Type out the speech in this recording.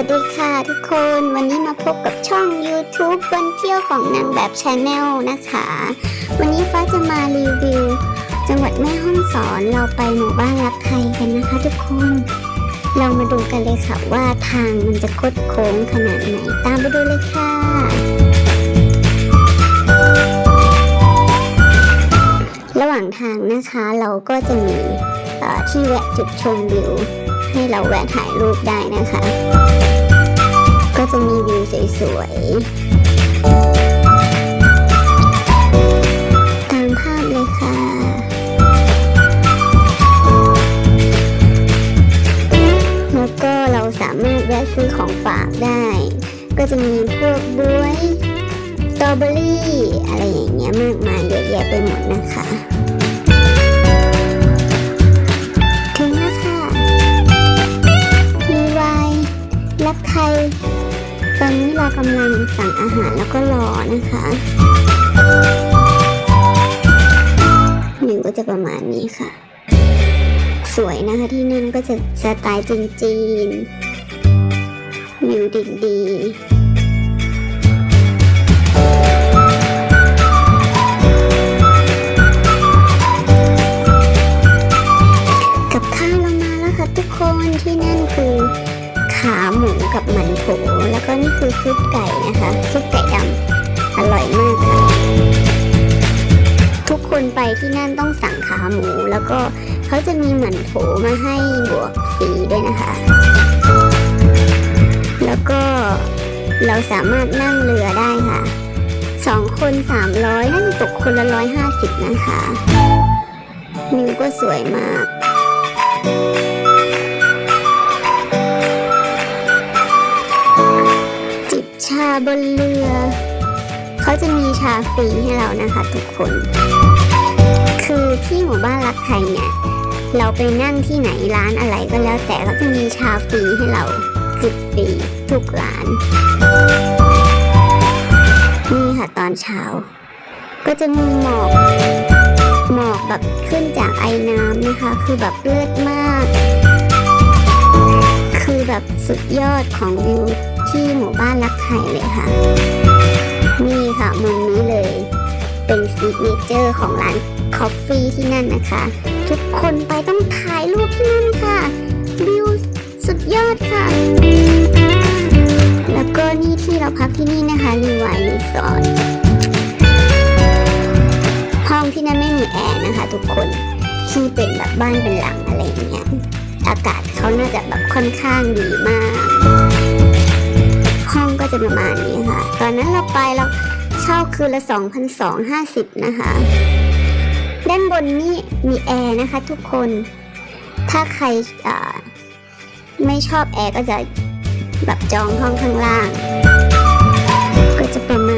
วัสดีค่ะทุกคนวันนี้มาพบกับช่อง YouTube วันเที่ยวของนางแบบชาแนลนะคะ วันนี้ฟ้าจะมารีวิว จังหวัดแม่ฮ่องสอนเราไปหมู่บ้านรักไทยกันนะคะทุกคน เรามาดูกันเลยค่ะว่าทางมันจะคดโค้งขนาดไหนตามไปดูเลยค่ะระหว่างทางนะคะเราก็จะมี ที่แวะจุดชมวิว ให้เราแวะถ่ายรูปได้นะคะ ก็จะมีวิวสวยๆ ตามภาพเลยค่ะแล้วก็เราสามารถแวะซื้อของฝากได้ ก็จะมีพวกบวยสตรอเบอรี่ อะไรอย่างเงี้ยมากมายเยอะแยะไปหมดนะคะ ตอนนี้เรากำลังสั่งอาหารแล้วก็รอนะคะวิวก็จะประมาณนี้ค่ะ สวยนะคะที่นั่นก็จะสไตล์จีนๆวิวดีๆ ขาหมูกับหมันโถแล้วก็นี่คือซุปไก่นะคะซุปไก่ดำอร่อยมากค่ะทุกคนไปที่นั่นต้องสั่งขาหมู แล้วก็เขาจะมีหมันโถมาให้บวกฟรีด้วยนะคะ แล้วก็เราสามารถนั่งเรือได้ค่ะสองคนสามร้อยน่าจะตกคนละร้อยห้าสิบนะคะวิวก็สวยมาก บนเรือ เขาจะมีชาฟรีให้เรานะคะทุกคน คือที่หมู่บ้านรักไทยเนี่ย เราไปนั่งที่ไหนร้านอะไรก็แล้วแต่เขาจะมีชาฟรีให้เราจิบฟรีทุกร้าน นี่ค่ะตอนเช้า ก็จะมีหมอกหมอกแบบขึ้นจากไอ้น้ำนะคะ คือแบบเลิศมาก คือแบบสุดยอดของวิว ที่หมู่บ้านรักไทยเลยค่ะ นี่ค่ะมุมนี้เลย เป็นซิกเนเจอร์ของร้านคอฟฟี่ที่นั่นนะคะ ทุกคนไปต้องถ่ายรูปที่นั่นค่ะวิวสุดยอดค่ะ แล้วก็นี่ที่เราพักที่นี่นะคะรีวายรีสอร์ทห้องที่นั่นไม่มีแอร์นะคะ ทุกคนที่เป็นแบบบ้านเป็นหลังอะไรอย่างเงี้ยอากาศเขาน่าจะแบบค่อนข้างดีมาก จะประมาณนี้ค่ะ ตอนนั้นเราไปเราเช่าคืนละ 2,250 นะคะ ด้านบนนี่มีแอร์นะคะทุกคน ถ้าใครไม่ชอบแอร์ก็จะแบบจองห้องข้างล่าง ก็จะประมาณ